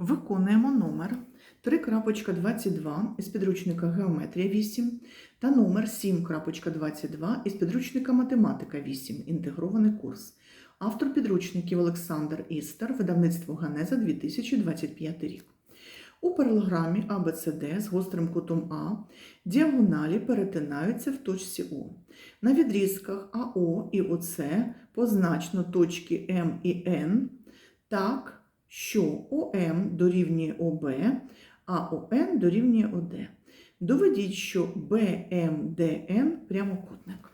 Виконуємо номер 3.22 із підручника Геометрія 8 та номер 7.22 із підручника Математика 8. Інтегрований курс. Автор підручників Олександр Істер, видавництво Ганеза 2025 рік. У паралограмі ABCD з гострим кутом А діагоналі перетинаються в точці О. На відрізках АО і ОС позначено точки М і Н так, що ОМ дорівнює ОБ, а ОН дорівнює ОД. Доведіть, що БМДН прямокутник.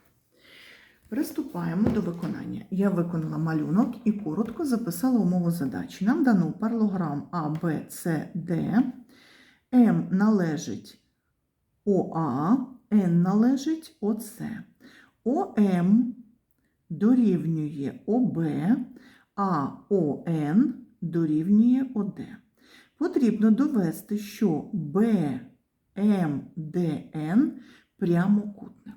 Приступаємо до виконання. Я виконала малюнок і коротко записала умову задачі. Нам дано паралограм А, Б, С, Д. М належить ОА, Н належить ОС. ОМ дорівнює ОБ, а ОН дорівнює ОД. Потрібно довести, що БМДН прямокутник.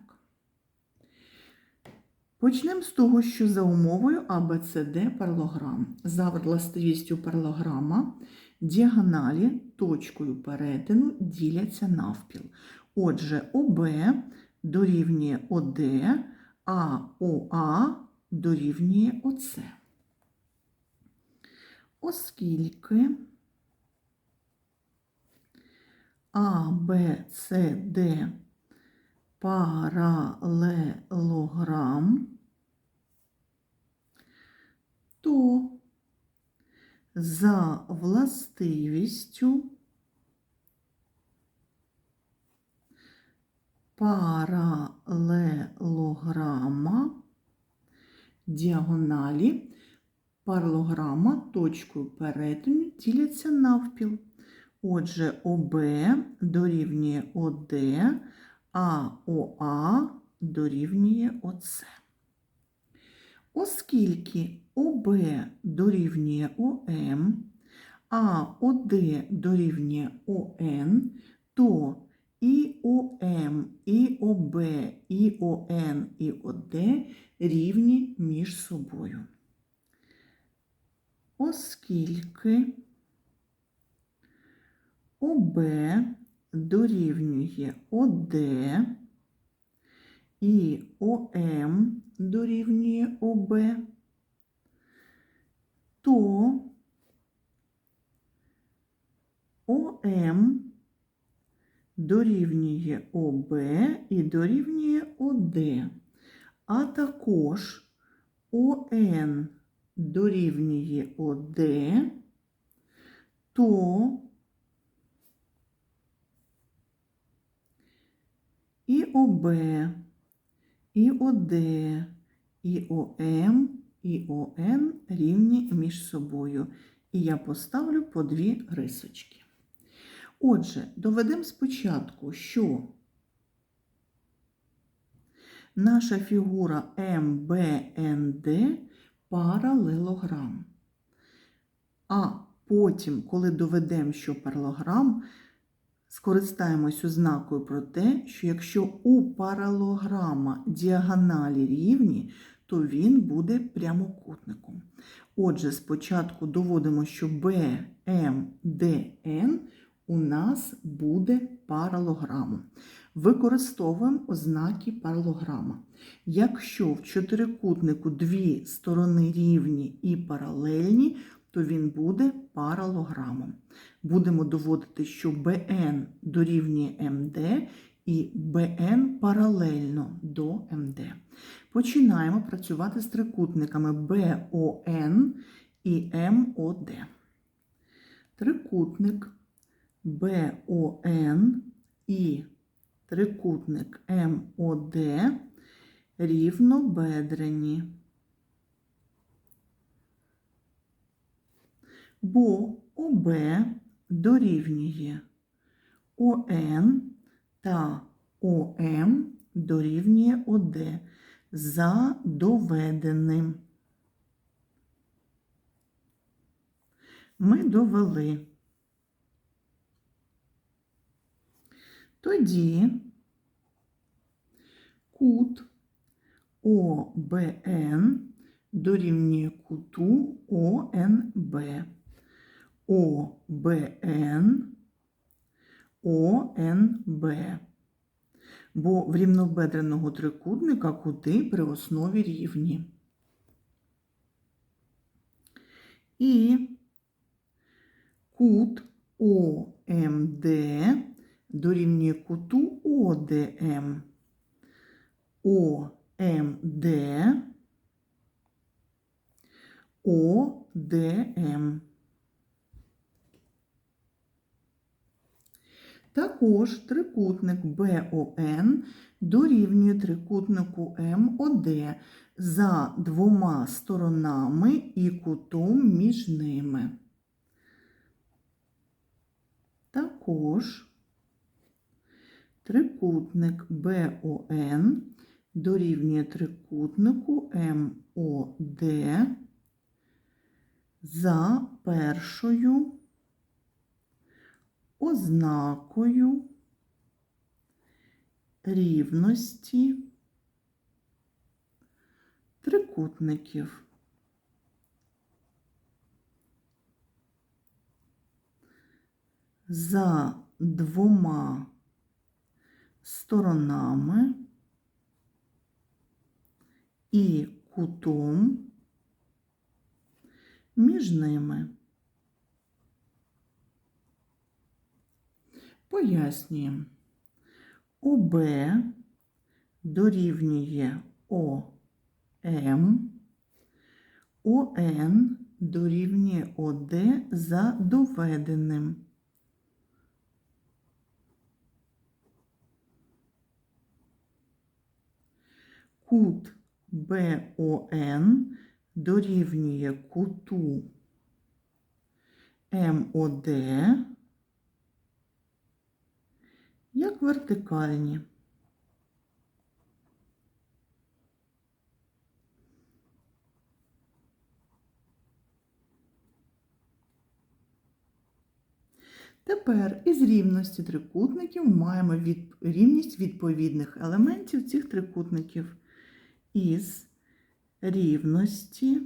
Почнемо з того, що за умовою ABCD паралограм. За властивістю паралограма діагоналі точкою перетину діляться навпіл. Отже, ОБ дорівнює ОД, а ОА дорівнює ОЦ. Оскільки А, Б, С, Д паралелограм, то за властивістю паралелограма діагоналі паралограма точкою перетину діляться навпіл. Отже, ОБ дорівнює ОД, а ОА дорівнює ОЦ. Оскільки ОБ дорівнює ОМ, а ОД дорівнює ОН, то і ОМ, і ОБ, і ОН, і ОД рівні між собою. Оскільки ОБ дорівнює ОД і ОМ дорівнює ОБ, то ОМ дорівнює ОБ і дорівнює ОД, а також ОН дорівнює ОД, то і ОБ, і ОД, і ОМ, і ОН рівні між собою. І я поставлю по дві рисочки. Отже, доведемо спочатку, що наша фігура МБНД паралелограм. А потім, коли доведемо, що паралограм, скористаємось ознакою про те, що якщо у паралограма діагоналі рівні, то він буде прямокутником. Отже, спочатку доводимо, що BMDN у нас буде паралограмом. Використовуємо ознаки паралограма. Якщо в чотирикутнику дві сторони рівні і паралельні, то він буде паралограмом. Будемо доводити, що BN дорівнює МД і BN паралельно до МД. Починаємо працювати з трикутниками BON і МОД. Трикутник BON і трикутник МОД рівнобедрені. Бо ОБ дорівнює ОН та ОМ дорівнює ОД за доведеним. Ми довели. Тоді кут ОБН дорівнює куту ОНБ. ОБН, ОНБ. Бо в рівнобедреного трикутника кути при основі рівні. І кут ОМД дорівнює куту ОДМ. ОМД ОДМ. Також трикутник БОН дорівнює трикутнику МОД за двома сторонами і кутом між ними. Також трикутник БОН дорівнює трикутнику МОД за першою ознакою рівності трикутників. За двома сторонами і кутом між ними. Пояснюємо. ОБ дорівнює ОМ, ОН дорівнює ОД за доведеним. Кут БОН дорівнює куту МОД як вертикальні. Тепер із рівності трикутників маємо від... рівність відповідних елементів цих трикутників. Із рівності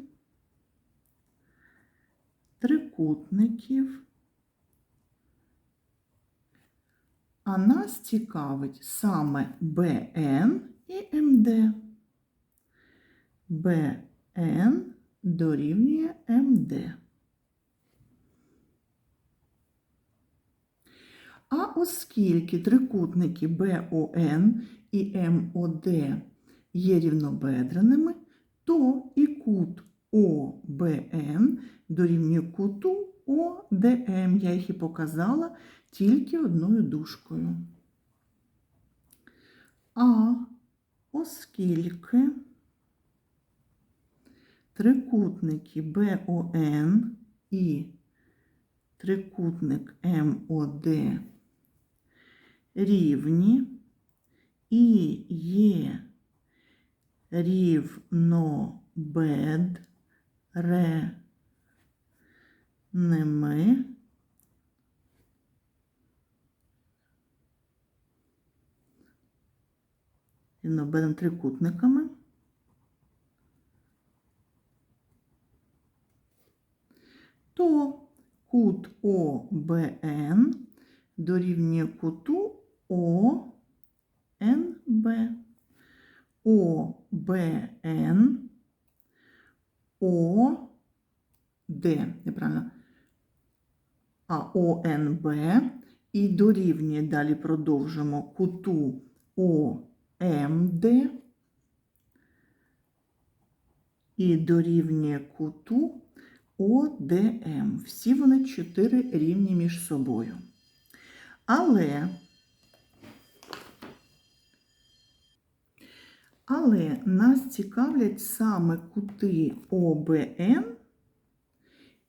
трикутників. А нас цікавить саме БН і МД. БН дорівнює МД. А оскільки трикутники БОН і МОД є рівнобедреними, то і кут ОБН дорівнює куту ОДМ. Я їх і показала тільки одною дужкою. А оскільки трикутники БОН і трикутник МОД рівні і є рівнобедреними, рівнобедреними трикутниками, то кут ОБН дорівнює куту ОНБ. ОБН ОД, неправильно, а ОНБ і дорівнює, далі продовжимо куту ОМД і дорівнює куту ОДМ. Всі вони чотири рівні між собою. Але, але нас цікавлять саме кути ОБН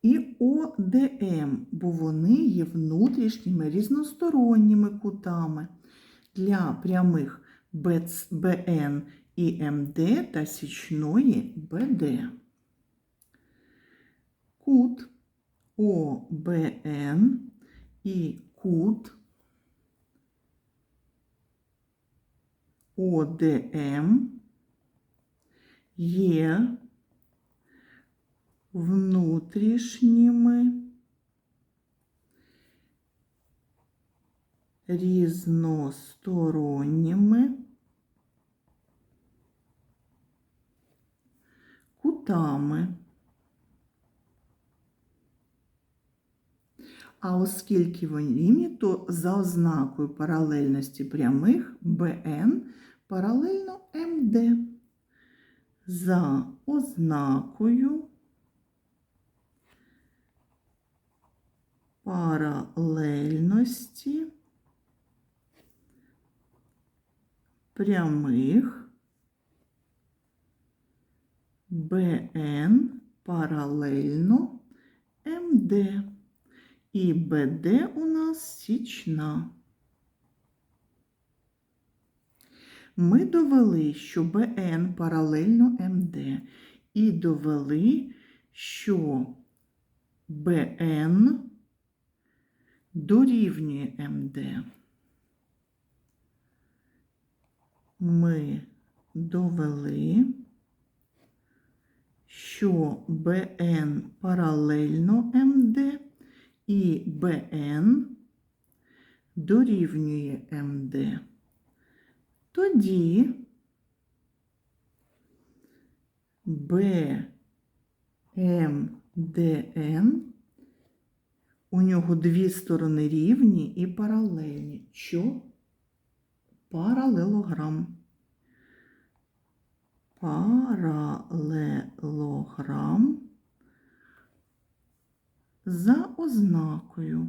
і ОДМ, бо вони є внутрішніми різносторонніми кутами для прямих БН і МД та січної БД. Кут ОБН і кут ОДМ є внутрішніми різносторонніми кутами. А оскільки вони лімі, то за ознакою паралельності прямих БН – паралельно МД. За ознакою паралельності прямих БН паралельно МД. І БД у нас січна. Ми довели, що БН паралельно МД. І довели, що БН дорівнює МД. Ми довели, що БН паралельно МД і БН дорівнює МД. Тоді БМДН у нього дві сторони рівні і паралельні. Що? Паралелограм. Паралелограм за ознакою.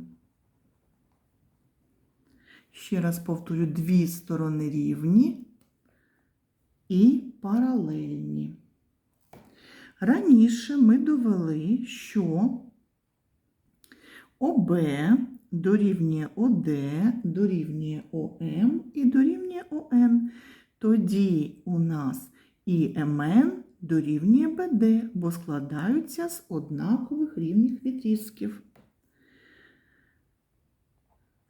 Ще раз повторю, дві сторони рівні і паралельні. Раніше ми довели, що ОБ дорівнює ОД, дорівнює ОМ і дорівнює ОН. Тоді у нас і МН дорівнює БД, бо складаються з однакових рівних відрізків.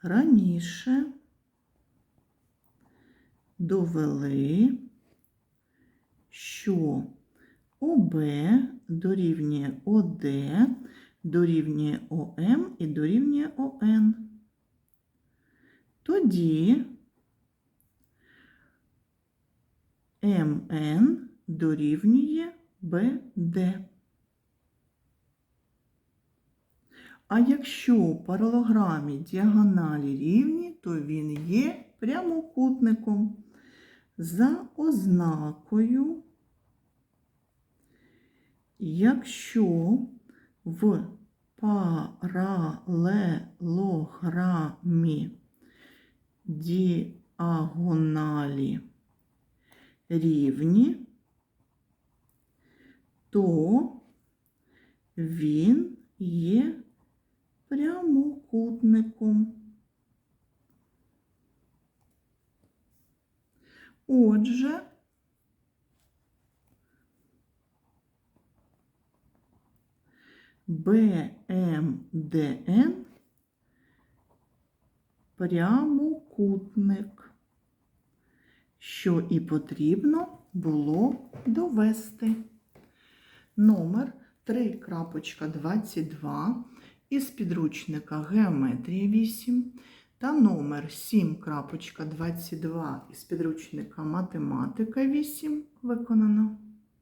Раніше довели, що ОБ дорівнює ОД, дорівнює ОМ і дорівнює ОН. Тоді МН дорівнює БД. А якщо у паралограмі діагоналі рівні, то він є прямокутником. За ознакою, якщо в паралелограмі діагоналі рівні, то він є прямокутником. Отже, БМДН прямокутник, що і потрібно було довести. Номер 3.22 із підручника Геометрія 8 та номер 7.22 із підручника Математика 8 виконано.